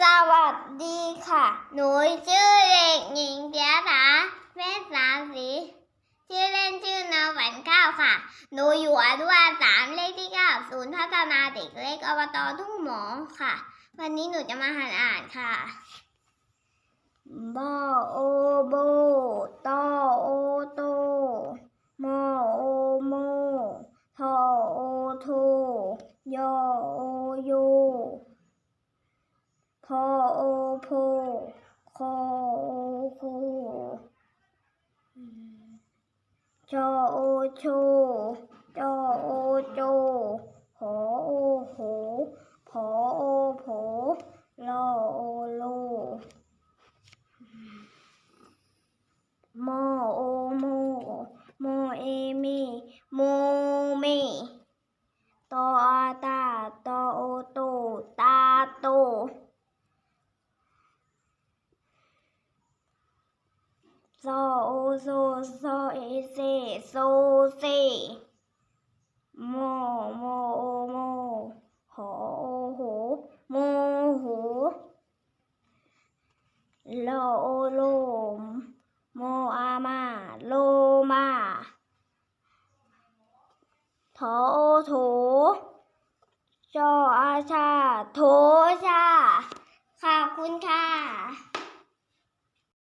สวัสดีค่ะ หนูชื่อเด็กหญิงเดียสาเวสสาสีชื่อเล่นชื่อนวันข้าวค่ะ หนูอยู่อนุบาลสามเลขที่เก้าศูนย์พัฒนาเด็กเล็กอบตทุ่งหมอค่ะ วันนี้หนูจะมาหันอ่านค่ะบอโอบตอโอโตมอโอโมทอโอโทยอโอโย พอ โอโพคอโคจอโอโชจอโอโจหอโอโหพอโอโผลอโอโลมอโอโมโมเอเมโมเมตออาตาตอโอโตตาโต โซโอโซโซเอเซโซเซโมโมโอโมหโอโหโมโหโลโอโลมโมอามาโลมาทอโอโถจออาชาโถชาขอบคุณค่ะ